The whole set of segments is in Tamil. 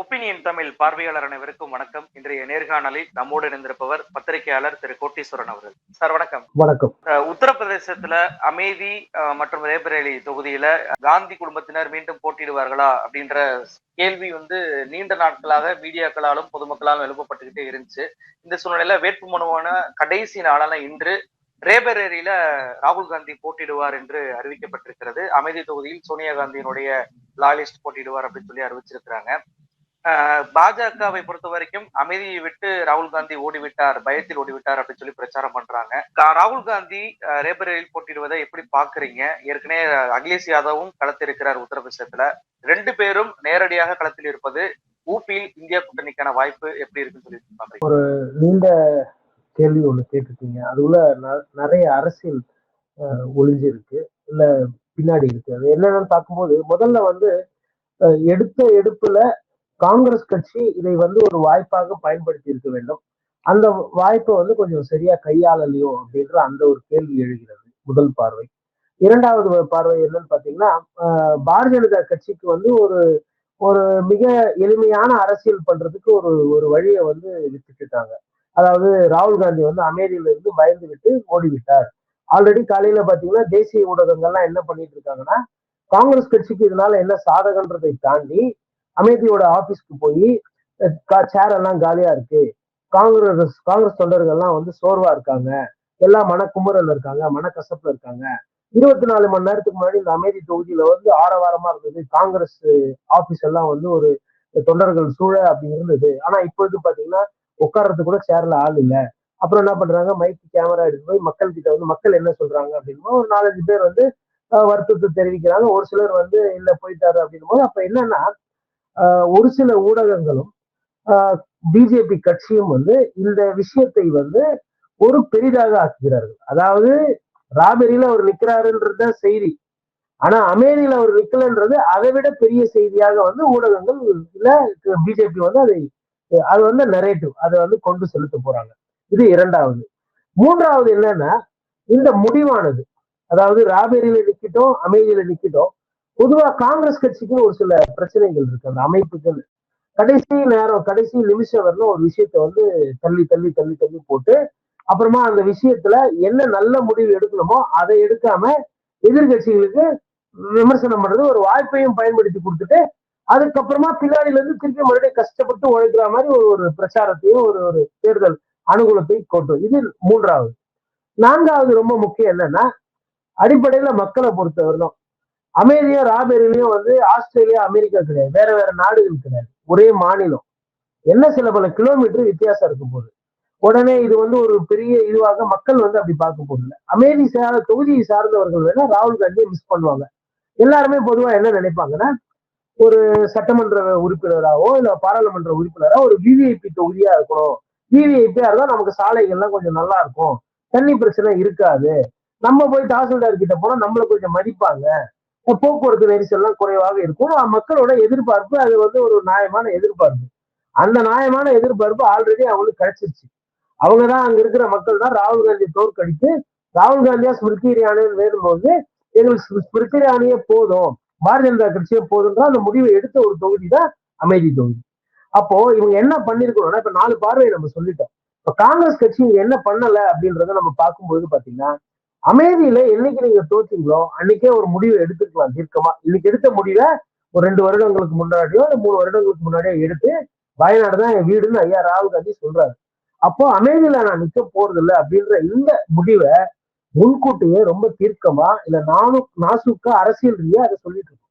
ஒப்பீனியன் தமிழ் பார்வையாளர் அனைவருக்கும் வணக்கம். இன்றைய நேர்காணலில் நம்மோடு இணைந்திருப்பவர் பத்திரிகையாளர் திரு கோட்டீஸ்வரன் அவர்கள். சார் வணக்கம். வணக்கம். உத்தரப்பிரதேசத்துல அமேதி மற்றும் ரேபரேலி தொகுதியில காந்தி குடும்பத்தினர் மீண்டும் போட்டியிடுவார்களா அப்படின்ற கேள்வி வந்து நீண்ட நாட்களாக மீடியாக்களாலும் பொதுமக்களாலும் எழுப்பப்பட்டுக்கிட்டே இருந்துச்சு. இந்த சூழ்நிலையில வேட்புமனுவான கடைசி நாளான இன்று ரேபரேலியில ராகுல் காந்தி போட்டியிடுவார் என்று அறிவிக்கப்பட்டிருக்கிறது. அமைதி தொகுதியில் சோனியா காந்தியினுடைய லாலிஸ்ட் போட்டியிடுவார் அப்படின்னு சொல்லி அறிவிச்சிருக்கிறாங்க. பாஜகவை பொறுத்த வரைக்கும் அமைதியை விட்டு ராகுல் காந்தி ஓடிவிட்டார் பயத்தில் ஓடிவிட்டார் அப்படின்னு சொல்லி பிரச்சாரம் பண்றாங்க. ராகுல் காந்தி ஆஹ் போட்டிடுவதை எப்படி பாக்குறீங்க ஏற்கனவே அகிலேஷ் யாதவும் களத்தில் இருக்கிறார் உத்தரப்பிரதேசத்துல. ரெண்டு பேரும் நேரடியாக களத்தில் இருப்பது ஊபியில் இந்தியா கூட்டணிக்கான வாய்ப்பு எப்படி இருக்குன்னு சொல்லி பாக்குறீங்க நீண்ட கேள்வி ஒண்ணு கேட்டிருக்கீங்க. அதுல ந- நிறைய அரசியல் அஹ், ஒளிஞ்சிருக்கு. இல்ல பின்னாடி இருக்கு. அது என்னன்னு பார்க்கும்போது முதல்ல வந்து எடுத்த எடுப்புல காங்கிரஸ் கட்சி இதை வந்து ஒரு வாய்ப்பாக பயன்படுத்தி இருக்க வேண்டும். அந்த வாய்ப்பை வந்து கொஞ்சம் சரியா கையாளலையோ அப்படின்ற அந்த ஒரு கேள்வி எழுகிறது முதல் பார்வை. இரண்டாவது பார்வை என்னன்னு பாத்தீங்கன்னா பாரதிய ஜனதா கட்சிக்கு வந்து ஒரு ஒரு மிக எளிமையான அரசியல் பண்றதுக்கு ஒரு ஒரு வழியை வந்து வித்துக்கிட்டாங்க அதாவது ராகுல் காந்தி வந்து அமேரியில இருந்து பயந்து விட்டு ஓடிவிட்டார். ஆல்ரெடி காலையில பாத்தீங்கன்னா தேசிய ஊடகங்கள்லாம் என்ன பண்ணிட்டு இருக்காங்கன்னா காங்கிரஸ் கட்சிக்கு இதனால என்ன சாதகன்றதை தாண்டி அமைதியோட ஆபீஸ்க்கு போய் சேர் எல்லாம் காலியா இருக்கு. காங்கிரஸ் காங்கிரஸ் தொண்டர்கள்லாம் வந்து சோர்வா இருக்காங்க. எல்லாம் மனக்குமுறல் இருக்காங்க மனக்கசப்புல இருக்காங்க. இருபத்தி நாலு மணி நேரத்துக்கு முன்னாடி இந்த அமைதி தொகுதியில வந்து ஆரவாரமா இருந்தது. காங்கிரஸ் ஆபீஸ் எல்லாம் வந்து ஒரு தொண்டர்கள் சூழ அப்படி இருந்தது. ஆனா இப்பொழுது பாத்தீங்கன்னா உட்கார்றதுக்கு கூட சேர்ல ஆள் இல்ல. அப்புறம் என்ன பண்றாங்க? மைக்கு கேமரா எடுத்து போய் மக்கள் கிட்ட வந்து மக்கள் என்ன சொல்றாங்க அப்படின்னு ஒரு நாலஞ்சு பேர் வந்து வருத்தத்தை தெரிவிக்கிறாங்க. ஒரு சிலர் வந்து இல்ல போயிட்டாரு அப்படின்னும் போது அப்ப என்னன்னா ஒரு சில ஊடகங்களும் பிஜேபி கட்சியும் வந்து இந்த விஷயத்தை வந்து ஒரு பெரிதாக ஆக்குகிறார்கள். அதாவது ராபெரியில அவர் நிக்கிறாருன்றது தான் செய்தி. ஆனா அமேதியில அவர் நிக்கலன்றது அதை விட பெரிய செய்தியாக வந்து ஊடகங்கள் இல்ல பிஜேபி வந்து அதை அது வந்து நரேட்டிவ் அதை வந்து கொண்டு செலுத்த போறாங்க. இது இரண்டாவது. மூன்றாவது என்னன்னா இந்த முடிவானது. அதாவது ராபேரியில நிக்கிட்டோம் அமைதியில நிக்கட்டும். பொதுவா காங்கிரஸ் கட்சிக்குன்னு ஒரு சில பிரச்சனைகள் இருக்கு. அந்த அமைப்புகள் கடைசி நேரம் கடைசி நிமிஷம் வரலும் ஒரு விஷயத்த வந்து தள்ளி தள்ளி தள்ளி தள்ளி போட்டு அப்புறமா அந்த விஷயத்துல என்ன நல்ல முடிவு எடுக்கணுமோ அதை எடுக்காம எதிர்கட்சிகளுக்கு விமர்சனம் பண்றது ஒரு வாய்ப்பையும் பயன்படுத்தி கொடுத்துட்டு அதுக்கப்புறமா பின்னாடில இருந்து திருப்பி மறுபடியும் கஷ்டப்பட்டு உழைக்கிற மாதிரி ஒரு ஒரு பிரச்சாரத்தையும் ஒரு ஒரு தேர்தல் அனுகூலத்தை கொட்டும் இது மூன்றாவது. நான்காவது ரொம்ப முக்கியம் என்னன்னா அடிப்படையில மக்களை பொறுத்தவரைக்கும் அமெரிக்கா ராபெரிலையும் வந்து ஆஸ்திரேலியா அமெரிக்கா கிடையாது. வேற வேற நாடுகள் கிடையாது. ஒரே மாநிலம். என்ன சில பல கிலோமீட்டர் வித்தியாசம் இருக்கும் போது உடனே இது வந்து ஒரு பெரிய இதுவாக மக்கள் வந்து அப்படி பார்க்க போறதில்ல. அமேதி சார் தொகுதியை சார்ந்தவர்கள் வேணா ராகுல் காந்தியை மிஸ் பண்ணுவாங்க. எல்லாருமே பொதுவா என்ன நினைப்பாங்கன்னா ஒரு சட்டமன்ற உறுப்பினராவோ இல்ல பாராளுமன்ற உறுப்பினராக ஒரு விவிஐபி தொகுதியா இருக்கணும். விவிஐபியா இருந்தா நமக்கு சாலைகள்லாம் கொஞ்சம் நல்லா இருக்கும். தண்ணி பிரச்சனை இருக்காது. நம்ம போய் தாசில்தார் கிட்ட போனா நம்மள கொஞ்சம் மதிப்பாங்க. போக்குவரத்து நெரிசல்லாம் குறைவாக இருக்கும். மக்களோட எதிர்பார்ப்பு அது வந்து ஒரு நியாயமான எதிர்பார்ப்பு. அந்த நியாயமான எதிர்பார்ப்பு ஆல்ரெடி அவங்களுக்கு கிடைச்சிருச்சு. அவங்க தான் அங்க இருக்கிற மக்கள் தான் ராகுல் காந்தி தோற்கடித்து ராகுல் காந்தியா ஸ்மிருதி இரானின்னு வேணும்போது எங்களுக்கு ஸ்மிருதி இரானியே போதும். பாரதிய ஜனதா கட்சியே போதுன்ற அந்த முடிவை எடுத்த ஒரு தொகுதி தான் அமைதி தொகுதி. அப்போ இவங்க என்ன பண்ணிருக்கணும்னா இப்ப நாலு பார்வையை நம்ம சொல்லிட்டோம். இப்ப காங்கிரஸ் கட்சி இங்க என்ன பண்ணல அப்படின்றத நம்ம பார்க்கும்போது பாத்தீங்கன்னா அமைதியில என்னைக்கு நீங்க தோத்தீங்களோ அன்னைக்கே ஒரு முடிவை எடுத்துக்கலாம் தீர்க்கமா. இன்னைக்கு எடுத்த முடிவை ஒரு ரெண்டு வருடங்களுக்கு முன்னாடியோ இல்ல மூணு வருடங்களுக்கு முன்னாடியோ எடுத்து வயநாடு தான் என் வீடுன்னு ஐயா ராகுல் காந்தி சொல்றாரு. அப்போ அமைதியில நான் நிக்க போறது இல்லை அப்படின்ற இந்த முடிவை முன்கூட்டியே ரொம்ப தீர்க்கமா இல்ல நானும் நாசுக்கா அரசியல் ரீதியா அதை சொல்லிட்டு இருக்கோம்.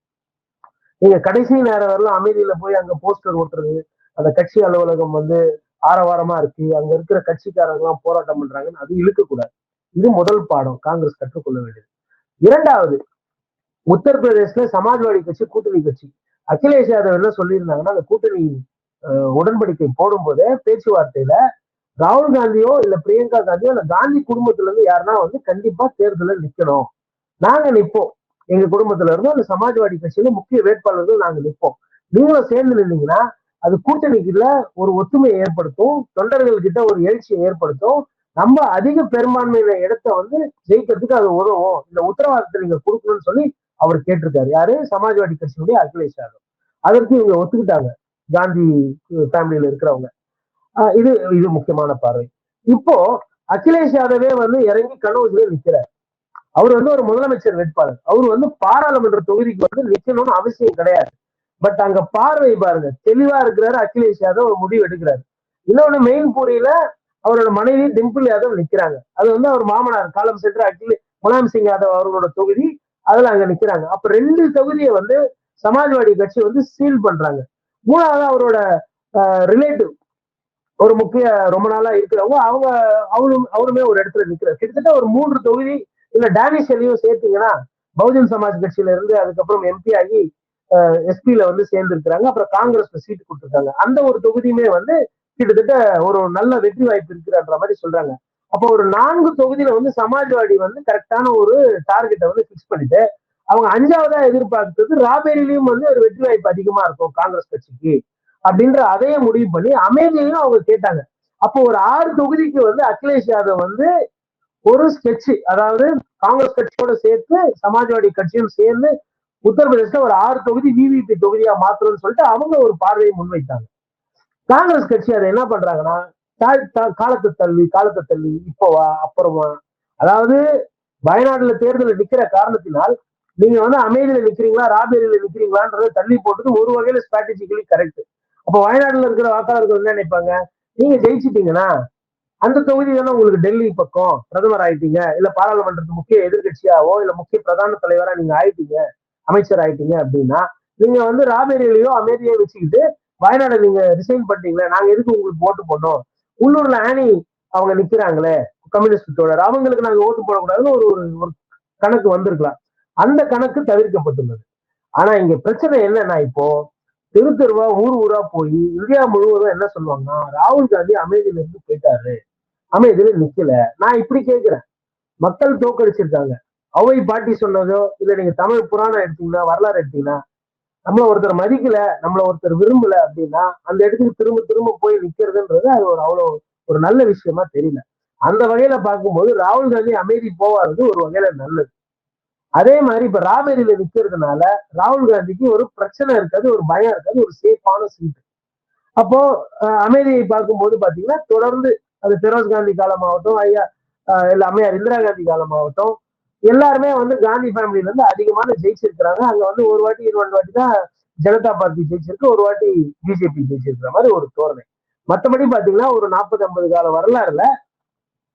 நீங்க கடைசி நேரம் வரலாம் அமைதியில போய் அங்க போஸ்டர் ஓட்டுறது அந்த கட்சி அலுவலகம் வந்து ஆரவாரமா இருக்கு அங்க இருக்கிற கட்சிக்காரங்க எல்லாம் போராட்டம் பண்றாங்கன்னு அது இழுக்கக்கூடாது. இது முதல் பாடம் காங்கிரஸ் கற்றுக்கொள்ள வேண்டியது. இரண்டாவது உத்தரப்பிரதேசல சமாஜ்வாடி கட்சி கூட்டணி கட்சி. அகிலேஷ் யாதவ் என்ன சொல்லியிருந்தாங்கன்னா அந்த கூட்டணி உடன்படிக்கை போடும் போதே பேச்சுவார்த்தையில ராகுல் காந்தியோ இல்ல பிரியங்கா காந்தியோ இல்ல காந்தி குடும்பத்துல இருந்து யாருன்னா வந்து கண்டிப்பா தேர்தலில் நிக்கணும். நாங்க நிப்போம். எங்க குடும்பத்துல இருந்தோ அந்த சமாஜ்வாடி கட்சியில முக்கிய வேட்பாளர்கள் நாங்க நிப்போம். நீங்களும் சேர்ந்து நின்னீங்கன்னா அது கூட்டணிக்குள்ள ஒரு ஒத்துமையை ஏற்படுத்தும் தொண்டர்கள் கிட்ட ஒரு எழுச்சியை ஏற்படுத்தும் நம்ம அதிக பெரும்பான்மையில இடத்த வந்து ஜெயிக்கிறதுக்கு அது உதவும். இந்த உத்தரவாதத்தை நீங்க கொடுக்கணும்னு சொல்லி அவர் கேட்டிருக்காரு. யாரு? சமாஜ்வாடி கட்சியினுடைய அகிலேஷ் யாதவ். அதற்கு இவங்க ஒத்துக்கிட்டாங்க. காந்தி ஃபேமிலியில இருக்கிறவங்க. ஆஹ் இது இது முக்கியமான பார்வை. இப்போ அகிலேஷ் யாதவே வந்து இறங்கி கனவுல நிற்கிறார் அவர் வந்து ஒரு முதலமைச்சர் வேட்பாளர். அவர் வந்து பாராளுமன்ற தொகுதிக்கு வந்து நிக்கணும்னு அவசியம் கிடையாது. பட் அங்க பார்வை பாருங்க. தெளிவா இருக்கிறாரு அகிலேஷ் யாதவ். ஒரு முடிவு எடுக்கிறாரு. இன்னொன்னு மெயின் பூரியில அவரோட மனைவி டிம்பிள் யாதவ் நிக்கிறாங்க. அது வந்து அவர் மாமனார் காலம் சென்று அகில முலாம் சிங் யாதவ் அவர்களோட தொகுதி அதுல அங்க நிக்கிறாங்க. அப்ப ரெண்டு தொகுதியை வந்து சமாஜ்வாடி கட்சி வந்து சீல் பண்றாங்க. மூணாவது அவரோட ரிலேட்டிவ் ஒரு முக்கிய ரொம்ப நாளா இருக்கிறவங்க அவங்க அவரும் அவருமே ஒரு இடத்துல நிக்கிறார். கிட்டத்தட்ட ஒரு மூன்று தொகுதி இல்ல டேனிஷ் எலியும் சேர்த்தீங்கன்னா பகுஜன் சமாஜ் கட்சியில இருந்து அதுக்கப்புறம் எம்பி ஆகி எஸ்பியில வந்து சேர்ந்து இருக்கிறாங்க அப்புறம் காங்கிரஸ்ல சீட்டு கொடுத்துருக்காங்க. அந்த ஒரு தொகுதியுமே வந்து கிட்டத்தட்ட ஒரு நல்ல வெற்றி வாய்ப்பு இருக்குன்ற மாதிரி சொல்றாங்க. அப்போ ஒரு நான்கு தொகுதியில வந்து சமாஜ்வாடி வந்து கரெக்டான ஒரு டார்கெட்டை வந்து பிக்ஸ் பண்ணிட்டு அவங்க அஞ்சாவதா எதிர்பார்த்தது ராபேரிலையும் வந்து ஒரு வெற்றி வாய்ப்பு அதிகமா இருக்கும் காங்கிரஸ் கட்சிக்கு அப்படின்ற அதையே முடிவு பண்ணி அமேதியையும் அவங்க கேட்டாங்க. அப்போ ஒரு ஆறு தொகுதிக்கு வந்து அகிலேஷ் யாதவ் வந்து ஒரு ஸ்கெட்ச் அதாவது காங்கிரஸ் கட்சியோட சேர்த்து சமாஜ்வாடி கட்சியும் சேர்ந்து உத்தரப்பிரதேசல ஒரு ஆறு தொகுதி விவிபி தொகுதியா மாத்தணும்னு சொல்லிட்டு அவங்க ஒரு பார்வையை முன்வைத்தாங்க. காங்கிரஸ் கட்சி அதை என்ன பண்றாங்கன்னா தா- தா- காலத்தை தள்ளி காலத்தை தள்ளி இப்போவா அப்புறமா? அதாவது வயநாடுல தேர்தலில் நிக்கிற காரணத்தினால் நீங்க வந்து அமைதியில நிக்கிறீங்களா ராபேரியில நிக்கிறீங்களான்றதை தள்ளி போட்டது ஒரு வகையில ஸ்ட்ராட்டஜிக்கலி கரெக்ட் அப்போ வயநாடுல இருக்கிற வாக்காளர்கள் என்ன நினைப்பாங்க? நீங்க ஜெயிச்சிட்டீங்கன்னா அந்த தொகுதி தானே உங்களுக்கு டெல்லி பக்கம் பிரதமர் ஆயிட்டீங்க இல்ல பாராளுமன்றத்து முக்கிய எதிர்கட்சியாவோ இல்ல முக்கிய பிரதான தலைவரா நீங்க ஆயிட்டீங்க அமைச்சர் ஆயிட்டீங்க அப்படின்னா நீங்க வந்து ராபேரியிலையோ அமைதியோ வச்சுக்கிட்டு வயநாடு நீங்க ரிசைன் பண்ணிட்டீங்களே நாங்க எதுக்கு உங்களுக்கு ஓட்டு போட்டோம் உள்ளூர்ல ஆனி அவங்க நிக்கிறாங்களே கம்யூனிஸ்ட் தோழர் அவங்களுக்கு நாங்க ஓட்டு போடக்கூடாதுன்னு ஒரு ஒரு ஒரு கணக்கு வந்திருக்கலாம். அந்த கணக்கு தவிர்க்கப்பட்டுள்ளது. ஆனா இங்க பிரச்சனை என்னன்னா இப்போ தெரு தெருவா ஊர் ஊரா போய் இந்தியா முழுவதும் என்ன சொல்லுவாங்கன்னா ராகுல் காந்தி அமைதியில இருந்து போயிட்டாரு. அமைதியில நிக்கல. நான் இப்படி கேட்கிறேன். மக்கள் தோக்கடிச்சிருக்காங்க. அவை பாட்டி சொன்னதோ இல்ல நீங்க தமிழ் புராணம் எடுத்தீங்கன்னா வரலாறு எடுத்தீங்கன்னா நம்மள ஒருத்தர் மதிக்கல நம்மள ஒருத்தர் விரும்பல அப்படின்னா அந்த இடத்துக்கு திரும்ப திரும்ப போய் நிக்கிறதுன்றது அது ஒரு அவ்வளவு ஒரு நல்ல விஷயமா தெரியல. அந்த வகையில பார்க்கும்போது ராகுல் காந்தி அமைதி போவாதது ஒரு வகையில நல்லது. அதே மாதிரி இப்ப ராமேரியில நிக்கிறதுனால ராகுல் காந்திக்கு ஒரு பிரச்சனை இருக்காது ஒரு பயம் இருக்காது ஒரு சேஃபான சீட்டு அப்போ அஹ், அமைதியை பார்க்கும்போது பாத்தீங்கன்னா தொடர்ந்து அது பெரோஸ் காந்தி காலமாகட்டும் ஐயா அஹ், இல்ல அம்மையார் இந்திரா காந்தி காலமாகட்டும் எல்லாருமே வந்து காந்தி ஃபேமிலில இருந்து அதிகமான ஜெயிச்சிருக்கிறாங்க. அங்க வந்து ஒரு வாட்டி இரண்டு வாட்டி தான் ஜனதா பார்ட்டி ஜெயிச்சிருக்கு. ஒரு வாட்டி பிஜேபி ஜெயிச்சிருக்கிற மாதிரி ஒரு தோரணை. மற்றபடி பாத்தீங்கன்னா ஒரு நாற்பது ஐம்பது கால வரலாறுல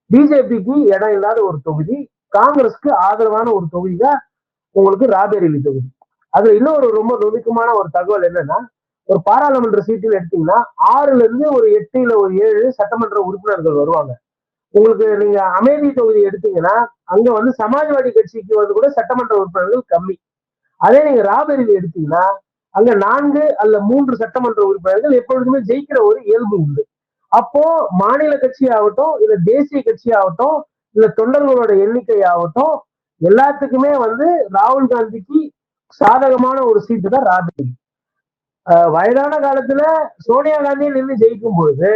பிஜேபிக்கு இடம் இல்லாத ஒரு தொகுதி காங்கிரஸ்க்கு ஆதரவான ஒரு தொகுதி தான் உங்களுக்கு ராபேரிலி தொகுதி. அதுல இன்னொரு ரொம்ப நுணுக்கமான ஒரு தகவல் என்னன்னா ஒரு பாராளுமன்ற சீட்டில் எடுத்தீங்கன்னா ஆறுல இருந்து ஒரு எட்டு இல்ல ஒரு ஏழு சட்டமன்ற உறுப்பினர்கள் வருவாங்க. உங்களுக்கு நீங்க அமேதி தொகுதி எடுத்தீங்கன்னா அங்க வந்து சமாஜ்வாடி கட்சிக்கு வந்து கூட சட்டமன்ற உறுப்பினர்கள் கம்மி. அதே நீங்க ராபேரியில் எடுத்தீங்கன்னா அங்க நான்கு அல்ல மூன்று சட்டமன்ற உறுப்பினர்கள் எப்பொழுதுமே ஜெயிக்கிற ஒரு இயல்பு உண்டு. அப்போ மாநில கட்சி ஆகட்டும் இல்ல தேசிய கட்சி ஆகட்டும் இல்ல தொண்டர்களோட எண்ணிக்கை ஆகட்டும் எல்லாத்துக்குமே வந்து ராகுல் காந்திக்கு சாதகமான ஒரு சீட்டு தான் ராபரி. ஆஹ் வயதான காலத்துல சோனியா காந்தியை நின்று ஜெயிக்கும் பொழுது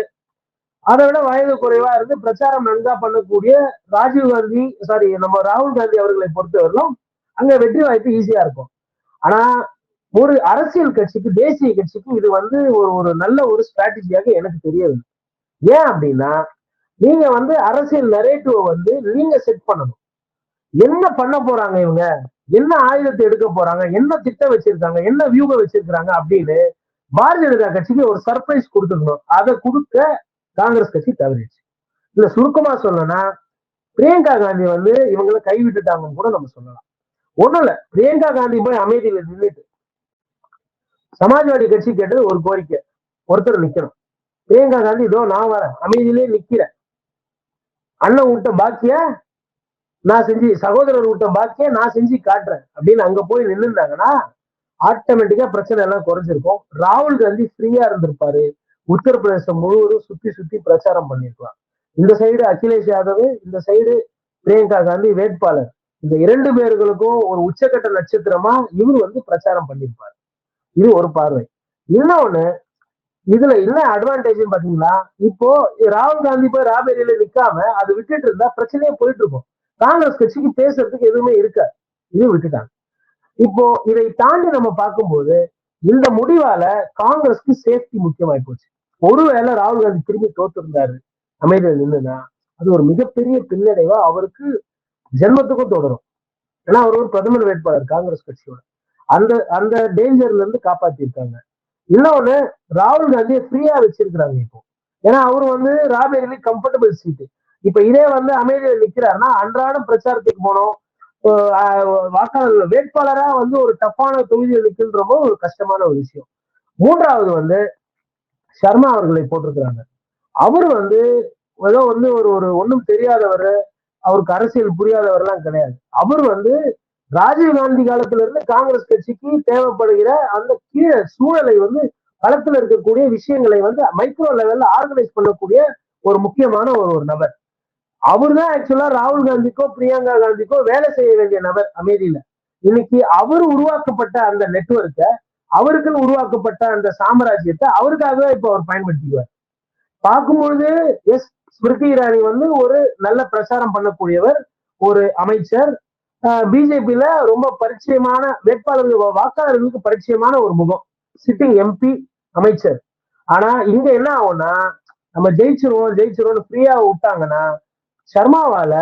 அதை விட வயது குறைவா இருந்து பிரச்சாரம் நன்கா பண்ணக்கூடிய ராஜீவ் காந்தி சாரி நம்ம ராகுல் காந்தி அவர்களை பொறுத்தவரையிலும் அங்க வெற்றி வாய்ப்பு ஈஸியா இருக்கும். ஆனா ஒரு அரசியல் கட்சிக்கு தேசிய கட்சிக்கு இது வந்து ஒரு ஒரு நல்ல ஒரு ஸ்ட்ராட்டஜியாக எனக்கு தெரியவில்லை. ஏன் அப்படின்னா நீங்க வந்து அரசியல் நரேட்டிவ வந்து நீங்க செட் பண்ணணும். என்ன பண்ண போறாங்க இவங்க? என்ன ஆயுதத்தை எடுக்க போறாங்க? என்ன திட்டம் வச்சிருக்காங்க? என்ன வியூகம் வச்சிருக்காங்க அப்படின்னு பாரதிய ஜனதா கட்சிக்கு ஒரு சர்ப்ரைஸ் கொடுத்துக்கணும். அதை கொடுக்க காங்கிரஸ் கட்சி தவறிடுச்சு. இல்ல சுருக்கமா சொல்லணும்னா பிரியங்கா காந்தி வந்து இவங்களை கைவிட்டுட்டாங்கன்னு கூட நம்ம சொல்லலாம். ஒண்ணும் இல்ல பிரியங்கா காந்தி போய் அமைதியில நின்றுட்டு சமாஜ்வாடி கட்சி கேட்டது ஒரு கோரிக்கை ஒருத்தர் நிக்கணும். பிரியங்கா காந்தி இதோ நான் வரேன் அமைதியிலே நிக்கிறேன். அண்ணன் விட்ட பாக்கிய? நான் செஞ்சு சகோதரர் விட்ட பாக்கிய? நான் செஞ்சு காட்டுறேன். அப்படின்னு அங்க போய் நின்னுருந்தாங்கன்னா ஆட்டோமேட்டிக்கா பிரச்சனை எல்லாம் குறைஞ்சிருக்கும். ராகுல் காந்தி ஃப்ரீயா இருந்திருப்பாரு. உத்தரப்பிரதேசம் முழுவதும் சுத்தி சுத்தி பிரச்சாரம் பண்ணிருக்கலாம் இந்த சைடு அகிலேஷ் யாதவ் இந்த சைடு பிரியங்கா காந்தி வேட்பாளர். இந்த இரண்டு பேர்களுக்கும் ஒரு உச்சக்கட்ட நட்சத்திரமா இவர் வந்து பிரச்சாரம் பண்ணியிருப்பார். இது ஒரு பார்வை. இன்னொன்னு இதுல என்ன அட்வான்டேஜ் பாத்தீங்களா இப்போ ராகுல் காந்தி போய் ராபேரியில நிக்காம அது விட்டுட்டு இருந்தா பிரச்சனையே போயிட்டு இருக்கும். காங்கிரஸ் கட்சிக்கு பேசுறதுக்கு எதுவுமே இருக்காது. இது விட்டுட்டாங்க. இப்போ இதை தாண்டி நம்ம பார்க்கும்போது இந்த முடிவால காங்கிரஸ்க்கு சேஃப்டி முக்கியமாயி போச்சு. ஒருவேளை ராகுல் காந்தி திரும்பி தோத்திருந்தாரு அமைதியில் நின்றுனா அது ஒரு மிகப்பெரிய பின்னடைவா அவருக்கு ஜென்மத்துக்கும் தொடரும். ஏன்னா அவர் ஒரு பிரதமர் வேட்பாளர் காங்கிரஸ் கட்சியோட. அந்த அந்த டேஞ்சர்ல இருந்து காப்பாத்திருக்காங்க. இன்னொன்னு ராகுல் காந்தியை ஃப்ரீயா வச்சிருக்கிறாங்க இப்போ. ஏன்னா அவர் வந்து ராபேரிலி கம்ஃபர்டபுள் சீட்டு இப்ப இதே வந்து அமைதியில் நிக்கிறாருன்னா அன்றாடம் பிரச்சாரத்துக்கு போனோம். ஆஹ் வாக்காளர் வேட்பாளரா வந்து ஒரு டஃப்பான தொகுதியில் நிற்கின்றப்போ ஒரு கஷ்டமான ஒரு விஷயம். மூன்றாவது வந்து சர்மா அவர்களை போட்டிருக்கிறாங்க. அவர் வந்து ஏதோ வந்து ஒரு ஒரு ஒன்றும் தெரியாதவர் அவருக்கு அரசியல் புரியாதவர்லாம் கிடையாது. அவர் வந்து ராஜீவ் காந்தி காலத்துல இருந்து காங்கிரஸ் கட்சிக்கு தேவைப்படுகிற அந்த கீழே சூழலை வந்து களத்துல இருக்கக்கூடிய விஷயங்களை வந்து மைக்ரோ லெவல்ல ஆர்கனைஸ் பண்ணக்கூடிய ஒரு முக்கியமான ஒரு ஒரு நபர். அவர் தான் ஆக்சுவலா ராகுல் காந்திக்கோ பிரியங்கா காந்திக்கோ வேலை செய்ய வேண்டிய நபர் அமைதியில. இன்னைக்கு அவர் உருவாக்கப்பட்ட அந்த நெட்வொர்க்கை அவருக்குன்னு உருவாக்கப்பட்ட அந்த சாம்ராஜ்யத்தை அவருக்காகவே இப்ப அவர் பயன்படுத்திக்குவார். பார்க்கும்பொழுது எஸ் ஸ்மிருதி இரானி வந்து ஒரு நல்ல பிரச்சாரம் பண்ணக்கூடியவர் ஒரு அமைச்சர். பிஜேபியில ரொம்ப பரிச்சயமான வேட்பாளர்கள் வாக்காளர்களுக்கு பரிச்சயமான ஒரு முகம் சிட்டிங் எம்பி அமைச்சர். ஆனா இங்க என்ன ஆகும்னா நம்ம ஜெயிச்சிருவோம் ஜெயிச்சிருவோம்னு ஃப்ரீயா விட்டாங்கன்னா சர்மாவால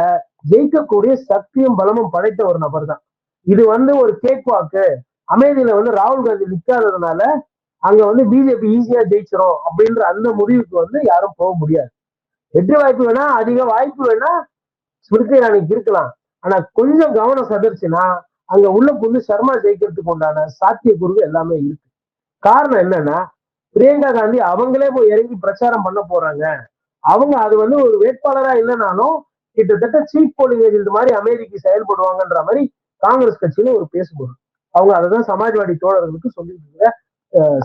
ஜெயிக்கக்கூடிய சக்தியும் பலமும் படைத்த ஒரு நபர் தான் இது வந்து ஒரு கேக் வாக்கு அமேதியில வந்து ராகுல் காந்தி நிற்காததுனால அங்க வந்து பிஜேபி ஈஸியா ஜெயிச்சிரும் அப்படின்ற அந்த முடிவுக்கு வந்து யாரும் போக முடியாது. வெற்றி வாய்ப்பு வேணா அதிக வாய்ப்பு வேணா ஸ்மிருதி இரானிக்கு இருக்கலாம். ஆனா கொஞ்சம் கவனம் சதர்ச்சுன்னா அங்க உள்ள புண்ணு சர்மா ஜெயிக்கிறதுக்கு உண்டான சாத்தியக்கூறுகள் எல்லாமே இருக்கு. காரணம் என்னன்னா பிரியங்கா காந்தி அவங்களே போய் இறங்கி பிரச்சாரம் பண்ண போறாங்க. அவங்க அது வந்து ஒரு வேட்பாளரா இல்லைனாலும் கிட்டத்தட்ட சீட் போலிங் ஏஜென்ட் மாதிரி அமைதிக்கு செயல்படுவாங்கன்ற மாதிரி காங்கிரஸ் கட்சியில ஒரு பேசுபொருள். அவங்க அதுதான் சமாஜ்வாடி தோழர்களுக்கு சொல்லிட்டு இருக்கிற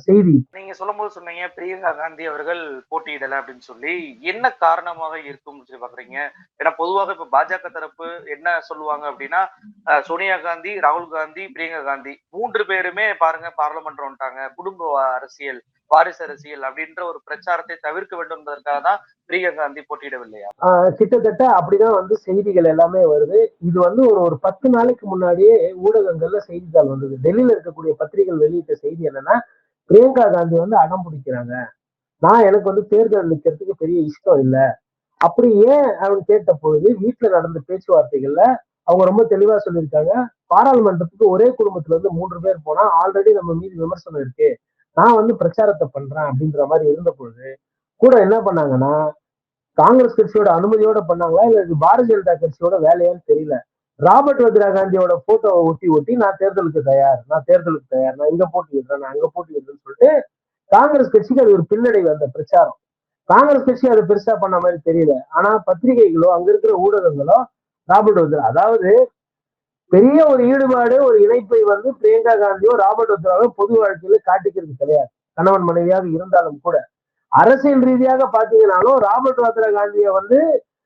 செய்தி. நீங்க சொல்லும் போது சொன்னீங்க பிரியங்கா காந்தி அவர்கள் போட்டியிடல அப்படின்னு சொல்லி. என்ன காரணமாக இருக்கும் சொல்லி பாக்குறீங்க? ஏன்னா பொதுவாக இப்ப பாஜக தரப்பு என்ன சொல்லுவாங்க அப்படின்னா சோனியா காந்தி ராகுல் காந்தி பிரியங்கா காந்தி மூன்று பேருமே பாருங்க பார்லமெண்ட் வந்துட்டாங்க. குடும்ப அரசியல். வாரிசு அரசியல் அப்படின்ற ஒரு பிரச்சாரத்தை தவிர்க்க வேண்டும் என்பதற்காக தான் பிரியங்கா காந்தி போட்டியிடவில்லையா? கிட்டத்தட்ட அப்படிதான் வந்து செய்திகள் எல்லாமே வருது. இது வந்து ஒரு ஒரு பத்து நாளைக்கு முன்னாடியே ஊடகங்கள்ல செய்தித்தாள் வந்தது. டெல்லியில இருக்கக்கூடிய பத்திரிகைகள் வெளியிட்ட செய்தி என்னன்னா பிரியங்கா காந்தி வந்து அடம் பிடிக்கிறாங்க. நான் எனக்கு வந்து தேர்தல் நிற்கிறதுக்கு பெரிய இஷ்டம் இல்லை. அப்படி ஏன் அவன் கேட்ட பொழுது வீட்டுல நடந்த பேச்சுவார்த்தைகள்ல அவங்க ரொம்ப தெளிவா சொல்லியிருக்காங்க. பாராளுமன்றத்துக்கு ஒரே குடும்பத்துல இருந்து மூன்று பேர் போனா ஆல்ரெடி நம்ம மீது விமர்சனம் இருக்கு. நான் வந்து பிரச்சாரத்தை பண்றேன் அப்படின்ற மாதிரி இருந்த பொழுது கூட என்ன பண்ணாங்கன்னா காங்கிரஸ் கட்சியோட அனுமதியோட பண்ணாங்களா? இல்ல இது பாரதிய ஜனதா கட்சியோட வேலையான்னு தெரியல. ராபர்ட் வத்ரா காந்தியோட போட்டோவை ஒட்டி ஒட்டி நான் தேர்தலுக்கு தயார் நான் தேர்தலுக்கு தயார் நான் இங்க போட்டியிடுறேன் நான் அங்க போட்டியிடுறேன்னு சொல்லிட்டு காங்கிரஸ் கட்சிக்கு அது ஒரு பின்னடைவு அந்த பிரச்சாரம். காங்கிரஸ் கட்சி அதை பெருசா பண்ண மாதிரி தெரியல. ஆனா பத்திரிகைகளோ அங்க இருக்கிற ஊடகங்களோ ராபர்ட் வத்ரா அதாவது பெரிய ஒரு ஈடுபாடு ஒரு இணைப்பை வந்து பிரியங்கா காந்தியோ ராபர்ட் வத்ராவோ பொது வாழ்க்கையில காட்டிக்கிறது கிடையாது. கணவன் மனைவியாக இருந்தாலும் கூட. அரசியல் ரீதியாக பாத்தீங்கன்னாலும் ராபர்ட் வத்ரா காந்தியை வந்து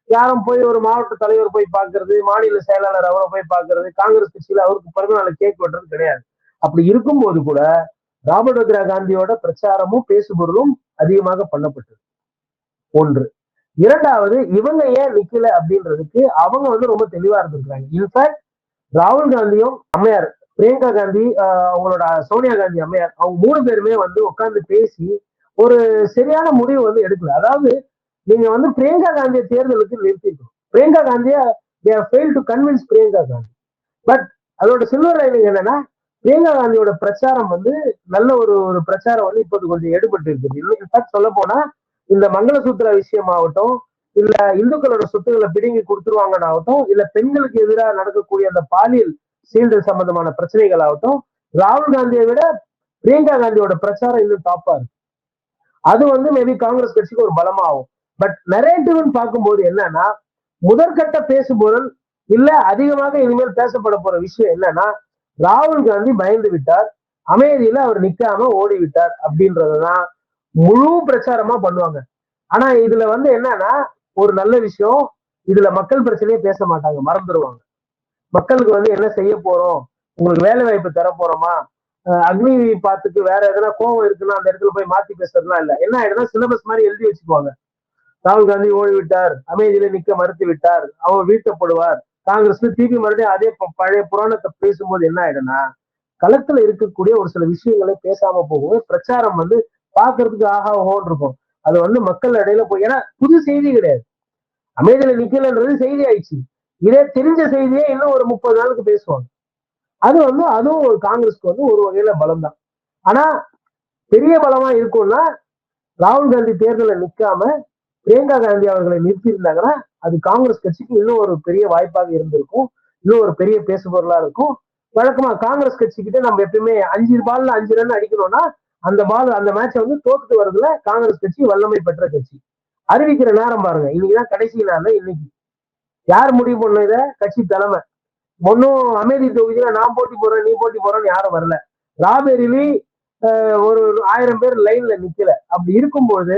யாரும் போய் ஒரு மாவட்ட தலைவர் போய் பாக்குறது மாநில செயலாளர் அவரை போய் பாக்குறது காங்கிரஸ் கட்சியில அவருக்கு பிறந்தநாள கேக் வெட்டுறது கிடையாது. அப்படி இருக்கும்போது கூட ராபர்ட் வத்ரா காந்தியோட பிரச்சாரமும் பேசுபொருளும் அதிகமாக பண்ணப்பட்டது. ஒன்று. இரண்டாவது இவங்க ஏன் நிக்கல அப்படின்றதுக்கு அவங்க வந்து ரொம்ப தெளிவா இருந்திருக்காங்க இன்ஃபேக்ட் ராகுல் காந்தியும் அம்மையார். பிரியங்கா காந்தி அவங்களோட சோனியா காந்தி அம்மையார் அவங்க மூணு பேருமே வந்து உட்காந்து பேசி ஒரு சரியான முடிவு வந்து எடுக்கல. அதாவது நீங்க வந்து பிரியங்கா காந்தியை தேர்தலுக்கு நிறுத்திக்கணும். பிரியங்கா காந்தியை fail to convince Priyanka Gandhi. But அதோட சில்வர் லைனிங் என்னன்னா பிரியங்கா காந்தியோட பிரச்சாரம் வந்து நல்ல ஒரு ஒரு பிரச்சாரம் வந்து இப்போது கொஞ்சம் எடுபட்டு இருக்குது. இன்னும் சொல்ல போனா இந்த மங்களசூத்திர விஷயமாகட்டும் இல்ல இந்துக்களோட சொத்துக்களை பிடுங்கி கொடுத்துருவாங்கன்னாகட்டும் இல்ல பெண்களுக்கு எதிராக நடக்கக்கூடிய அந்த பாலியல் சீண்டல் சம்பந்தமான பிரச்சனைகள் ஆகட்டும் ராகுல் காந்தியை விட பிரியங்கா காந்தியோட பிரச்சாரம் இன்னும் டாப்பா இருக்கு. அது வந்து மேபி காங்கிரஸ் கட்சிக்கு ஒரு பலமாகும். பட் நரேட்டிவ்னு பார்க்கும்போது என்னன்னா முதற்கட்ட பேசுபொருள் இல்ல அதிகமாக இனிமேல் பேசப்பட போற விஷயம் என்னன்னா ராகுல் காந்தி பயந்து விட்டார் அமைதியில அவர் நிக்காம ஓடி விட்டார் அப்படின்றதுதான் முழு பிரச்சாரமா பண்ணுவாங்க. ஆனா இதுல வந்து என்னன்னா ஒரு நல்ல விஷயம் இதுல மக்கள் பிரச்சனையே பேச மாட்டாங்க மறந்துடுவாங்க மக்களுக்கு வந்து என்ன செய்ய போறோம்? உங்களுக்கு வேலை வாய்ப்பு தர போறோமா? அக்னி பாத்துக்கு வேற எதனா கோவம் இருக்குன்னா அந்த இடத்துல போய் மாத்தி பேசுறதுலாம் இல்ல. என்ன ஆயிடுனா சிலபஸ் மாதிரி எழுதி வச்சுக்குவாங்க. ராகுல் காந்தி ஓடி விட்டார் அமைதியில நிக்க மறுத்து விட்டார் அவர் வீழ்த்தப்படுவார். காங்கிரஸ் திருப்பி மறுபடியும் அதே பழைய புராணத்தை பேசும்போது என்ன ஆயிடும்னா களத்துல இருக்கக்கூடிய ஒரு சில விஷயங்களை பேசாம போகும். பிரச்சாரம் வந்து பாக்குறதுக்கு ஆகா ஓன் இருக்கும். அது வந்து மக்கள் இடையில போய் ஏன்னா புது செய்தி கிடையாது. அமைதியில நிக்கலன்றது செய்தி ஆயிடுச்சு. இதே தெரிஞ்ச செய்தியே இன்னும் ஒரு முப்பது நாளுக்கு பேசுவாங்க. அது வந்து அதுவும் ஒரு காங்கிரஸ்க்கு வந்து ஒரு வகையில பலம் தான் ஆனா பெரிய பலமா இருக்கும்னா ராகுல் காந்தி தேர்தலில் நிக்காம பிரியங்கா காந்தி அவர்களை நிறுத்தி இருந்தாங்கன்னா அது காங்கிரஸ் கட்சிக்கு இன்னும் ஒரு பெரிய வாய்ப்பாக இருந்திருக்கும். இன்னும் ஒரு பெரிய பேசுபொருளா இருக்கும். வழக்கமா காங்கிரஸ் கட்சிக்கிட்ட நம்ம எப்பயுமே அஞ்சு பால்ல அஞ்சு ரன் அடிக்கணும்னா அந்த பால் அந்த மேட்சை வந்து தோத்துட்டு வரதுல காங்கிரஸ் கட்சி வல்லமை பெற்ற கட்சி. அறிவிக்கிற நேரம் பாருங்க. இன்னைக்குதான் கடைசி நாள் இன்னைக்கு. யார் முடிவு பண்ண கட்சி தலைமை. ஒன்னும் அமைதி தொகுதியில நான் போட்டி போறேன் நீ போட்டி போறேன்னு யாரும் வரல. ராபேரிலி ஒரு ஆயிரம் பேர் லைன்ல நிக்கல. அப்படி இருக்கும்போது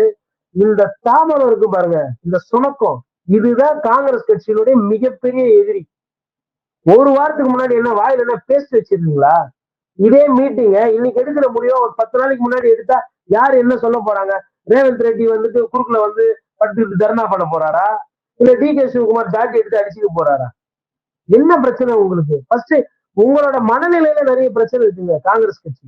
இந்த தாமரம் இருக்கு பாருங்க. இந்த சுணக்கம். இதுதான் காங்கிரஸ் கட்சியினுடைய மிகப்பெரிய எதிரி. ஒரு வாரத்துக்கு முன்னாடி என்ன வாயில என்ன பேஸ்ட் வச்சிருந்தீங்களா? இதே மீட்டிங்க இன்னைக்கு எடுக்கிற முடியும் ஒரு பத்து நாளைக்கு முன்னாடி எடுத்தா யார் என்ன சொல்ல போறாங்க? ரேவந்த் ரெட்டி வந்துட்டு குறுக்குல வந்து படுத்துட்டு தர்ணா பண்ண போறாரா? இல்ல டி கே சிவகுமார் ஜாட்டி எடுத்து அடிச்சுக்க போறாரா? என்ன பிரச்சனை உங்களுக்கு? ஃபர்ஸ்ட் உங்களோட மனநிலையில நிறைய பிரச்சனை இருக்குங்க காங்கிரஸ் கட்சி.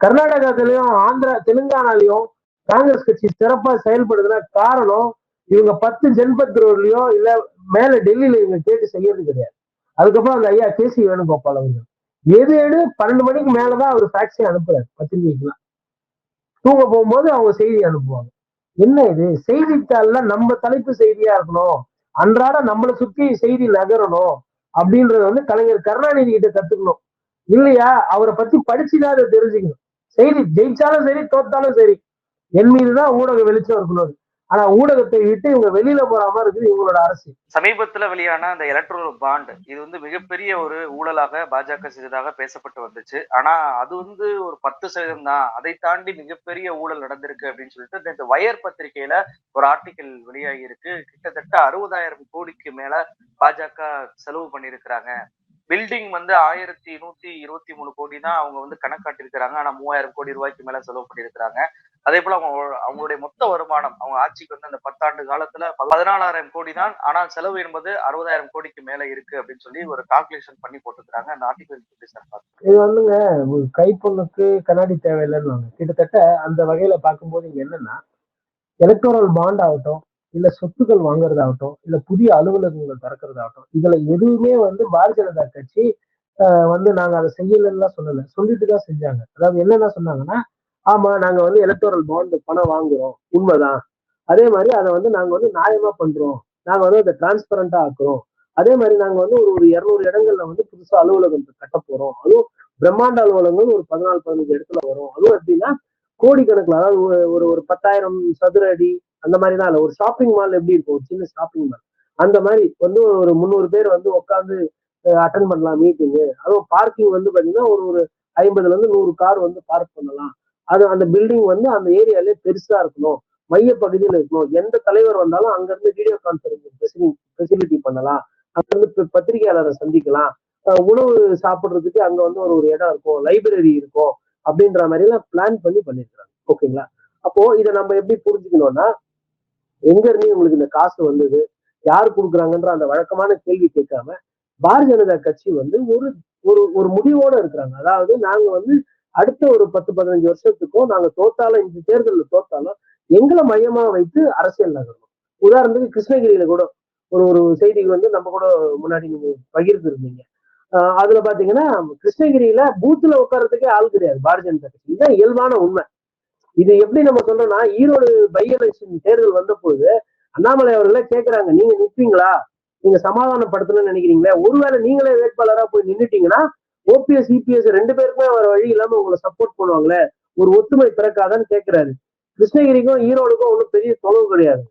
கர்நாடகத்திலயும் ஆந்திரா தெலுங்கானாலையும் காங்கிரஸ் கட்சி சிறப்பா செயல்படுதுன்னா காரணம் இவங்க பத்து ஜென்பத் ரோட்லயோ இல்ல மேல டெல்லியில இவங்க கேட்டு செய்யறது கிடையாது. அதுக்கப்புறம் அந்த ஐயா கேசி வேணுகோபால் அவங்க எது பன்னெண்டு மணிக்கு மேலதான் அவர் ஃபேக்ஸே அனுப்புறாரு பத்திரிகைக்குலாம் தூங்க போகும்போது அவங்க செய்தி அனுப்புவாங்க. என்ன இது? செய்தித்தாள்ல நம்ம தலைப்பு செய்தியா இருக்கணும். அன்றாட நம்மளை சுத்தி செய்தி நகரணும். அப்படின்றத வந்து கலைஞர் கருணாநிதி கிட்ட கத்துக்கணும். இல்லையா? அவரை பத்தி படிச்சுதான் அதை தெரிஞ்சுக்கணும். செய்தி ஜெயிச்சாலும் சரி தோத்தாலும் சரி. என் மீதுதான் ஊடக வெளிச்சம் இருக்கணும் ஆனா ஊடகத்தை விட்டு இவங்க வெளியில போற மாதிரி இருக்குது இவங்களோட அரசு. சமீபத்துல வெளியான அந்த எலக்ட்ரல் பாண்ட் இது வந்து மிகப்பெரிய ஒரு ஊழலாக பாஜக செய்ததாக பேசப்பட்டு வந்துச்சு. ஆனா அது வந்து ஒரு பத்து சதவீதம் தான். அதை தாண்டி மிகப்பெரிய ஊழல் நடந்திருக்கு அப்படின்னு சொல்லிட்டு இந்த வயர் பத்திரிகையில ஒரு ஆர்டிக்கல் வெளியாகி இருக்கு கிட்டத்தட்ட அறுபதாயிரம் கோடிக்கு மேல பாஜக செலவு பண்ணியிருக்கிறாங்க. பில்டிங் வந்து ஆயிரத்தி நூத்தி இருபத்தி மூணு கோடி தான் அவங்க வந்து கணக்காட்டிருக்கிறாங்க ஆனா மூவாயிரம் கோடி ரூபாய்க்கு மேல செலவு பண்ணியிருக்கிறாங்க. அதே போல அவங்க அவங்களுடைய மொத்த வருமானம் அவங்க ஆட்சிக்கு வந்து அந்த பத்தாண்டு காலத்துல பதினாலாயிரம் கோடி தான் ஆனால் செலவு என்பது அறுபதாயிரம் கோடிக்கு மேல இருக்கு அப்படின்னு சொல்லி ஒரு கால்குலேஷன் பண்ணி போட்டுக்கிறாங்க அந்த ஆர்டிகல் இது வந்துங்க கைப்பொண்ணுக்கு கண்ணாடி தேவையில்லைன்னு கிட்டத்தட்ட அந்த வகையில பார்க்கும்போது இங்க என்னன்னா எலக்டோரல் பாண்ட் ஆகட்டும் இல்ல சொத்துக்கள் வாங்குறதாகட்டும் இல்ல புதிய அலுவலகங்கள் திறக்கிறதாகட்டும் இதுல எதுவுமே வந்து பாரதிய ஜனதா கட்சி வந்து நாங்க அதை செய்யலன்னா சொல்லல. சொல்லிட்டு தான் செஞ்சாங்க. அதாவது என்னென்ன சொன்னாங்கன்னா ஆமா நாங்க வந்து எலக்டோரல் பாண்டு பணம் வாங்குறோம். உண்மைதான். அதே மாதிரி அதை வந்து நாங்க வந்து நியாயமா பண்றோம். நாங்க வந்து அதை டிரான்ஸ்பரண்டா ஆக்குறோம். அதே மாதிரி நாங்க வந்து ஒரு ஒரு இருநூறு இடங்கள்ல வந்து புதுசா அலுவலகம் கட்ட போறோம். அதுவும் பிரம்மாண்ட அலுவலகங்கள் ஒரு பதினாலு பதினஞ்சு இடத்துல வரும். அதுவும் எப்படின்னா கோடிக்கணக்கில் அதாவது ஒரு ஒரு பத்தாயிரம் சதுர அடி அந்த மாதிரி தான் இல்லை. ஒரு ஷாப்பிங் மால் எப்படி இருக்கும்? ஒரு சின்ன ஷாப்பிங் மால் அந்த மாதிரி வந்து ஒரு முந்நூறு பேர் வந்து உட்காந்து அட்டன் பண்ணலாம் மீட்டிங்கு அதுவும் பார்க்கிங் வந்து பார்த்தீங்கன்னா ஒரு ஒரு ஐம்பதுல இருந்து நூறு கார் வந்து பார்க் பண்ணலாம். அது அந்த பில்டிங் வந்து அந்த ஏரியாலே பெருசா இருக்கணும். மைய பகுதியில் இருக்கணும். எந்த தலைவர் வந்தாலும் அங்க இருந்து வீடியோ கான்பரன்சிங் ஃபெசிலிட்டி பண்ணலாம். அங்க இருந்து பத்திரிகையாளரை சந்திக்கலாம். உணவு சாப்பிடுறதுக்கு அங்க வந்து ஒரு ஒரு இடம் இருக்கும். லைப்ரரி இருக்கும் அப்படின்ற மாதிரி எல்லாம் பிளான் பண்ணி பண்ணிருக்கிறாங்க ஓகேங்களா? அப்போ இதை நம்ம எப்படி புரிஞ்சுக்கணும்னா எங்க இருந்து உங்களுக்கு இந்த காசு வந்தது யார் கொடுக்குறாங்கன்ற அந்த வழக்கமான கேள்வி கேட்காம பாரதிய ஜனதா கட்சி வந்து ஒரு ஒரு ஒரு முடிவோட இருக்கிறாங்க. அதாவது நாங்க வந்து அடுத்த ஒரு பத்து பதினஞ்சு வருஷத்துக்கும் நாங்க தோத்தாலும் இந்த தேர்தலில் தோத்தாலும் எங்களை மையமா வைத்து அரசியல் நகரணும். உதாரணத்துக்கு கிருஷ்ணகிரியில கூட ஒரு ஒரு செய்திக்கு வந்து நம்ம கூட முன்னாடி நீங்க பகிர்ந்து இருந்தீங்க அதுல பாத்தீங்கன்னா கிருஷ்ணகிரியில பூத்துல உட்கார்றதுக்கே ஆள் கிடையாது பாரதிய ஜனதா கட்சி. இதுதான் இயல்பான உண்மை. இது எப்படி நம்ம சொல்றோம்னா ஈரோடு பை எலெக்ஷன் தேர்தல் வந்த போது அண்ணாமலை அவர்களே கேட்கிறாங்க நீங்க நிற்பீங்களா நீங்க சமாதானப்படுத்தணும்னு நினைக்கிறீங்களா? ஒருவேளை நீங்களே வேட்பாளரா போய் நின்றுட்டீங்கன்னா ஓபிஎஸ் இபிஎஸ் ரெண்டு பேருக்குமே வர வழி இல்லாம உங்களை சப்போர்ட் பண்ணுவாங்களே? ஒரு ஒத்துமை பிறக்காதான்னு கேட்கிறாரு கிருஷ்ணகிரிக்கும் ஈரோடுக்கும் ஒன்றும் பெரிய தொலைவு கிடையாது.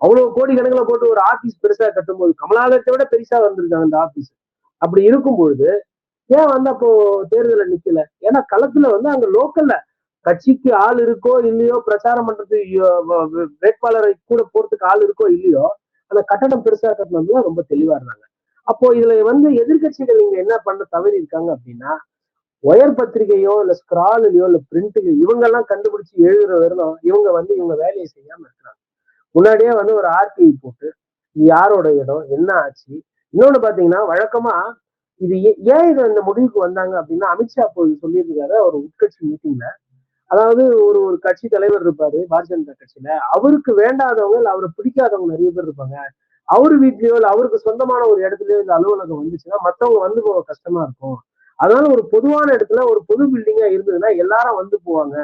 அவ்வளவு கோடி கணக்கில் போட்டு ஒரு ஆபீஸ் பெருசா கட்டும்போது கமலாலயத்தை விட பெருசா வந்திருக்காங்க அந்த ஆபீஸ் அப்படி இருக்கும் பொழுது ஏன் வந்து அப்போ தேர்தல நிக்கல? ஏன்னா களத்துல வந்து அங்க லோக்கல்ல கட்சிக்கு ஆள் இருக்கோ இல்லையோ பிரச்சாரம் பண்றதுக்கு வேட்பாளரை கூட போறதுக்கு ஆள் இருக்கோ இல்லையோ அந்த கட்டணம் பெருசா கட்டணம் ரொம்ப தெளிவா இருந்தாங்க. அப்போ இதுல வந்து எதிர்கட்சிகள் இங்க என்ன பண்ண தவறி இருக்காங்க அப்படின்னா ஒயர் பத்திரிகையோ இல்ல ஸ்கிராலையோ இல்ல பிரிண்ட்டுக்கு இவங்க எல்லாம் கண்டுபிடிச்சு எழுதுற வரணும் இவங்க வந்து இவங்க வேலையை செய்யாம இருக்கிறாங்க. முன்னாடியே வந்து ஒரு ஆர்டிஐ போட்டு யாரோட இடம் என்ன ஆச்சு? இன்னொன்னு பாத்தீங்கன்னா வழக்கமா இது ஏ- ஏன் இது இந்த முடிவுக்கு வந்தாங்க அப்படின்னா அமித்ஷா போய் சொல்லியிருக்காரு ஒரு உட்கட்சி மீட்டிங்ல அதாவது ஒரு ஒரு கட்சி தலைவர் இருப்பாரு பாரதிய ஜனதா கட்சியில. அவருக்கு வேண்டாதவங்க இல்ல அவரை பிடிக்காதவங்க நிறைய பேர் இருப்பாங்க. அவர் வீட்லயோ இல்ல அவருக்கு சொந்தமான ஒரு இடத்துலயோ இந்த அலுவலகம் வந்துச்சுன்னா மத்தவங்க வந்து போக கஷ்டமா இருக்கும். அதனால ஒரு பொதுவான இடத்துல ஒரு பொது பில்டிங்கா இருந்ததுன்னா எல்லாரும் வந்து போவாங்க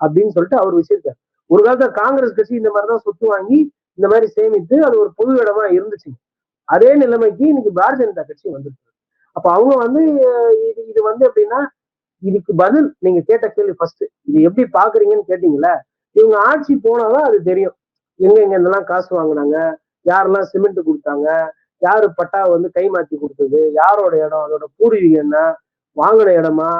அப்படின்னு சொல்லிட்டு அவர் வச்சிருக்காரு ஒரு காலத்துல காங்கிரஸ் கட்சி இந்த மாதிரிதான் சொத்து வாங்கி இந்த மாதிரி சேமித்து அது ஒரு பொது இடமா இருந்துச்சு அதே நிலைமைக்கு இன்னைக்கு பாரதிய ஜனதா கட்சி வந்துருக்கு. அப்ப அவங்க வந்து இது இது வந்து எப்படின்னா இதுக்கு பதில் நீங்க கேட்ட கேள்வி ஃபர்ஸ்ட் இது எப்படி பாக்குறீங்கன்னு கேட்டீங்களா இவங்க ஆட்சி போனாதான் அது தெரியும். எங்க எங்க இதெல்லாம் காசு வாங்கினாங்க? யாரெல்லாம் சிமெண்ட் கொடுத்தாங்க யாரு பட்டா வந்து கை மாத்தி கொடுத்தது யாரோட இடம் அதோட பூர்வீகம் என்ன வாங்கின இடமா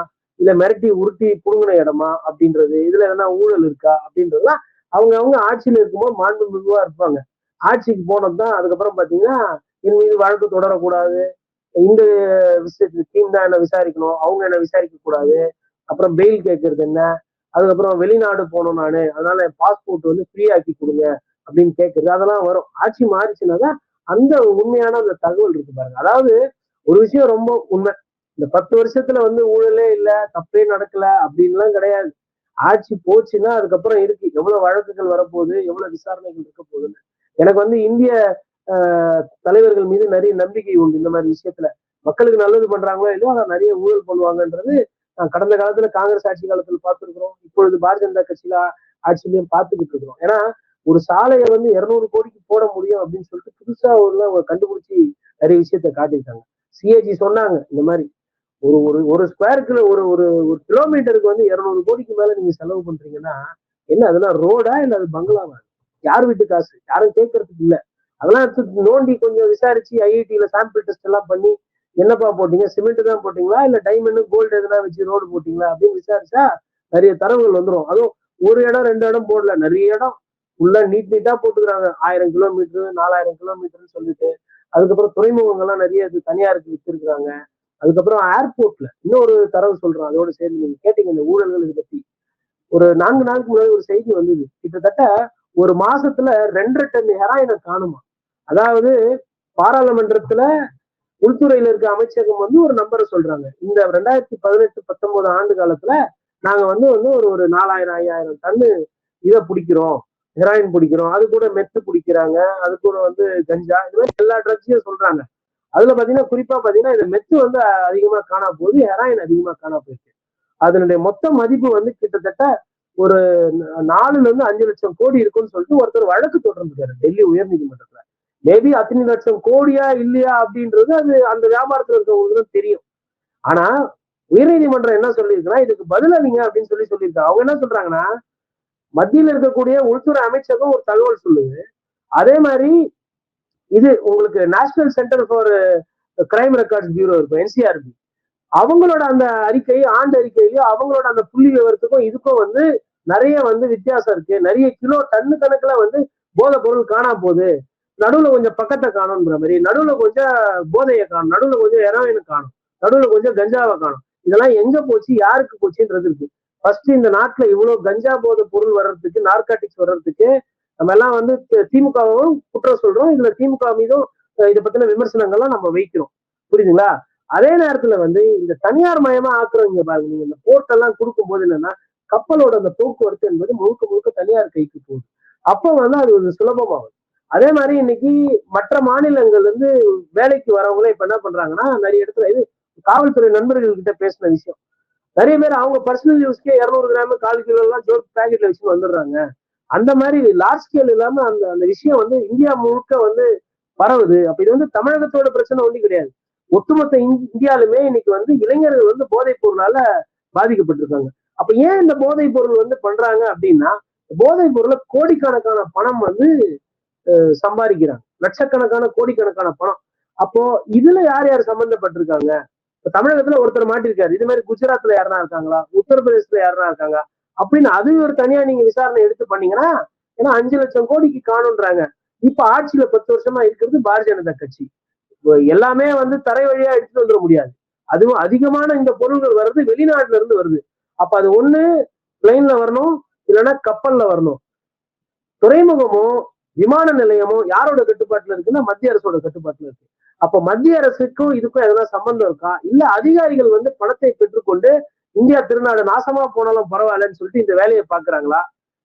இல்ல மிரட்டி உருட்டி புடுங்கின இடமா அப்படின்றது இதுல எதனா ஊழல் இருக்கா அப்படின்றதுலாம் அவங்க அவங்க ஆட்சியில இருக்கும்போது மாண்பு மிகுவா இருப்பாங்க. ஆட்சிக்கு போனதுதான் அதுக்கப்புறம் பாத்தீங்கன்னா என் மீது வழக்கு தொடரக்கூடாது இந்த விஷயத்துக்கு டீம் தான் என்ன விசாரிக்கணும் அவங்க என்ன விசாரிக்க கூடாது அப்புறம் பெயில் கேட்கறது என்ன அதுக்கப்புறம் வெளிநாடு போனோம் நானு அதனால என் பாஸ்போர்ட் வந்து ஃப்ரீ ஆக்கி கொடுங்க அப்படின்னு கேட்கறது அதெல்லாம் வரும். ஆட்சி மாறிச்சுன்னா அந்த உண்மையான அந்த தகவல் இருக்கு பாருங்க. அதாவது ஒரு விஷயம் ரொம்ப உண்மை. இந்த பத்து வருஷத்துல வந்து ஊழலே இல்ல தப்பே நடக்கல அப்படின்லாம் கிடையாது. ஆட்சி போச்சுன்னா அதுக்கப்புறம் இருக்கு. எவ்வளவு வழக்குகள் வரப்போகுது எவ்வளவு விசாரணைகள் இருக்க போகுதுன்னு. எனக்கு வந்து இந்திய ஆஹ், தலைவர்கள் மீது நிறைய நம்பிக்கை உண்டு இந்த மாதிரி விஷயத்துல. மக்களுக்கு நல்லது பண்றாங்களோ இல்லையோ அதை நிறைய ஊழல் பண்ணுவாங்கன்றது நான் கடந்த காலத்துல காங்கிரஸ் ஆட்சி காலத்துல பார்த்துருக்குறோம். இப்பொழுது பாரதிய ஜனதா கட்சியில ஆட்சியிலையும் பார்த்துக்கிட்டு இருக்கிறோம். ஏன்னா ஒரு சாலையை வந்து இருநூறு கோடிக்கு போட முடியும் அப்படின்னு சொல்லிட்டு புதுசா ஒரு அவங்க கண்டுபிடிச்சி நிறைய விஷயத்த காட்டியிருக்காங்க. சிஏஜி சொன்னாங்க இந்த மாதிரி ஒரு ஒரு ஒரு ஸ்கொயர் கிலோ ஒரு ஒரு ஒரு கிலோமீட்டருக்கு வந்து இருநூறு கோடிக்கு மேல நீங்க செலவு பண்றீங்கன்னா என்ன அதெல்லாம் ரோடா இல்ல அது பங்களாவா யார் வீட்டு காசு? யாரும் கேட்கறதுக்கு இல்ல. அதெல்லாம் எடுத்து நோண்டி கொஞ்சம் விசாரிச்சு ஐஐடியில சாம்பிள் டெஸ்ட் எல்லாம் பண்ணி என்னப்பா போட்டீங்க? சிமெண்ட் தான் போட்டீங்களா? இல்ல டைமண்ட் கோல்டு எதுனா வச்சு ரோடு போட்டீங்களா? அப்படின்னு விசாரிச்சா நிறைய தரவுகள் வந்துடும் அதுவும் ஒரு இடம் ரெண்டு இடம் போடல. நிறைய இடம் ஃபுல்லா நீட் நீட்டா போட்டுக்கிறாங்க. ஆயிரம் கிலோமீட்டர் நாலாயிரம் கிலோமீட்டர்னு சொல்லிட்டு. அதுக்கப்புறம் துறைமுகங்கள்லாம் நிறைய இது தனியாருக்கு வித்திருக்கிறாங்க. அதுக்கப்புறம் ஏர்போர்ட்ல இன்னொரு தரவு சொல்றேன். அதோட சேர்ந்து நீங்க கேட்டீங்க இந்த ஊழல்கள் இதை பத்தி. ஒரு நான்கு நாளுக்கு முன்னாடி ஒரு செய்தி வந்தது. கிட்டத்தட்ட ஒரு மாசத்துல ரெண்டரை டன் ஹெராயினை காணுமா? அதாவது பாராளுமன்றத்துல உள்துறையில இருக்க அமைச்சகம் வந்து ஒரு நம்பரை சொல்றாங்க. இந்த ரெண்டாயிரத்தி பதினெட்டு பத்தொன்பது ஆண்டு காலத்துல நாங்க வந்து வந்து ஒரு ஒரு நாலாயிரம் ஐயாயிரம் டன்னு இதை பிடிக்கிறோம். ஹெராயின் பிடிக்கிறோம் அது கூட மெத்து பிடிக்கிறாங்க அது கூட வந்து கஞ்சா இது மாதிரி எல்லா ட்ரக்ஸையும் சொல்றாங்க. அதுல பாத்தீங்கன்னா குறிப்பா பாத்தீங்கன்னா இந்த மெத்து வந்து அதிகமா காணா போகுது ஹெராயின் அதிகமா காணா போயிருக்கு. அதனுடைய மொத்த மதிப்பு வந்து கிட்டத்தட்ட ஒரு நாலுல இருந்து அஞ்சு லட்சம் கோடி இருக்கும்னு சொல்லிட்டு ஒருத்தர் வழக்கு தொடர்ந்துருக்காரு டெல்லி உயர்நீதிமன்றத்துல. மேபி அத்தனை லட்சம் கோடியா இல்லையா அப்படின்றது அது அந்த வியாபாரத்துல இருக்கவங்களுக்கு தான் தெரியும். ஆனா உயர்நீதிமன்றம் என்ன சொல்லியிருக்குன்னா இதுக்கு பதிலளிங்க அப்படின்னு சொல்லி சொல்லியிருக்காங்க. அவங்க என்ன சொல்றாங்கன்னா மத்தியில் இருக்கக்கூடிய உள்துறை அமைச்சகம் ஒரு தகவல் சொல்லுது. அதே மாதிரி இது உங்களுக்கு national centre for crime records bureau இருக்கும் என்சிஆர்பி அவங்களோட அந்த அறிக்கை ஆண்டு அறிக்கையும் அவங்களோட அந்த புள்ளி விவரத்துக்கும் இதுக்கும் வந்து நிறைய வந்து வித்தியாசம் இருக்கு. நிறைய கிலோ டன்னு கணக்குல வந்து போதை பொருள் காணா போகுது. நடுவுல கொஞ்சம் பக்கத்தை காணும்ன்ற மாதிரி நடுவுல கொஞ்சம் போதையை காணும் நடுவுல கொஞ்சம் ஹெரோயினை காணும் நடுவுல கொஞ்சம் கஞ்சாவை காணும். இதெல்லாம் எங்க போச்சு யாருக்கு போச்சுன்றது இருக்கு. ஃபர்ஸ்ட் இந்த நாட்டுல இவ்வளவு கஞ்சா போதை பொருள் வர்றதுக்கு நார்காட்டிக்ஸ் வர்றதுக்கு நம்ம எல்லாம் வந்து திமுகவும் குற்றம் சொல்றோம். இதுல திமுக மீதும் இதை பத்தின விமர்சனங்கள்லாம் நம்ம வைக்கிறோம். புரியுதுங்களா? அதே நேரத்துல வந்து இந்த தனியார் மயமா ஆக்குறவங்க பாருங்க. நீங்க இந்த போர்ட்டெல்லாம் கொடுக்கும் போது என்னன்னா கப்பலோட அந்த போக்குவரத்து என்பது முழுக்க முழுக்க தனியார் கைக்கு போகுது. அப்போ வந்து அது ஒரு சுலபமாகும் அதே மாதிரி இன்னைக்கு மற்ற மாநிலங்கள்ல இருந்து வேலைக்கு வரவங்களே இப்ப என்ன பண்றாங்கன்னா நிறைய இடத்துல இது காவல்துறை நண்பர்கள் கிட்ட பேசின விஷயம். நிறைய பேர் அவங்க பர்சனல் யூஸ்க்கே இரநூறு கிராம் கால் கிலோ எல்லாம் ஜோக் பேக்கெட்ல வச்சு வந்துடுறாங்க. அந்த மாதிரி லார்ஜ் ஸ்கேல் இல்லாம அந்த அந்த விஷயம் வந்து இந்தியா முழுக்க வந்து பரவுது. அப்ப இது வந்து தமிழகத்தோட பிரச்சனை ஒன்றும் கிடையாது. ஒட்டுமொத்த இந்தியாலுமே இன்னைக்கு வந்து இளைஞர்கள் வந்து போதைப் பொருளால பாதிக்கப்பட்டிருக்காங்க. அப்ப ஏன் இந்த போதைப் பொருள் வந்து பண்றாங்க அப்படின்னா போதைப் பொருளை கோடிக்கணக்கான பணம் வந்து சம்பாதிக்கிறாங்க. லட்சக்கணக்கான கோடிக்கணக்கான பணம். அப்போ இதுல யார் யார் சம்பந்தப்பட்டிருக்காங்க? தமிழகத்துல ஒருத்தர் மாட்டிருக்காரு. இது மாதிரி குஜராத்ல யாருனா இருக்காங்களா? உத்தரப்பிரதேசத்துல யாருனா இருக்காங்க? அப்படின்னு அது ஒரு தனியா நீங்க விசாரணை எடுத்து பண்ணீங்கன்னா ஏன்னா அஞ்சு லட்சம் கோடிக்கு காணுன்றாங்க இப்ப ஆட்சியில பத்து வருஷமா இருக்கிறது பாரதிய ஜனதா கட்சி. எல்லாமே வந்து தரை வழியா எடுத்துட்டு வந்துட முடியாது. அதுவும் அதிகமான இந்த பொருள்கள் வர்றது வெளிநாட்டுல இருந்து வருது. அப்ப அது ஒண்ணு பிளைன்ல வரணும் இல்லைன்னா கப்பல்ல வரணும். துறைமுகமும் விமான நிலையமும் யாரோட கட்டுப்பாட்டுல இருக்குன்னா மத்திய அரசோட கட்டுப்பாட்டுல இருக்கு. அப்ப மத்திய அரசுக்கும் இதுக்கும் எதனா சம்பந்தம் இருக்கா? இல்ல அதிகாரிகள் வந்து பணத்தை பெற்றுக்கொண்டு இந்தியா திருநாடு நாசமா போனாலும் பரவாயில்லன்னு சொல்லிட்டு இந்த வேலையை பாக்குறாங்களா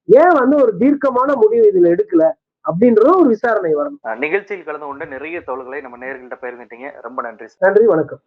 ஏன் வந்து ஒரு தீர்க்கமான முடிவு இதுல எடுக்கல? அப்படின்றது ஒரு விசாரணை வரணும். அஹ் நிகழ்ச்சியில் கலந்து கொண்டு நிறைய தோள்களை நம்ம நேர்கள்ட்ட பகிர்ந்துட்டீங்க. ரொம்ப நன்றி நன்றி வணக்கம்.